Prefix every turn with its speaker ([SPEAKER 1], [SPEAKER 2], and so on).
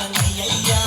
[SPEAKER 1] ஐயா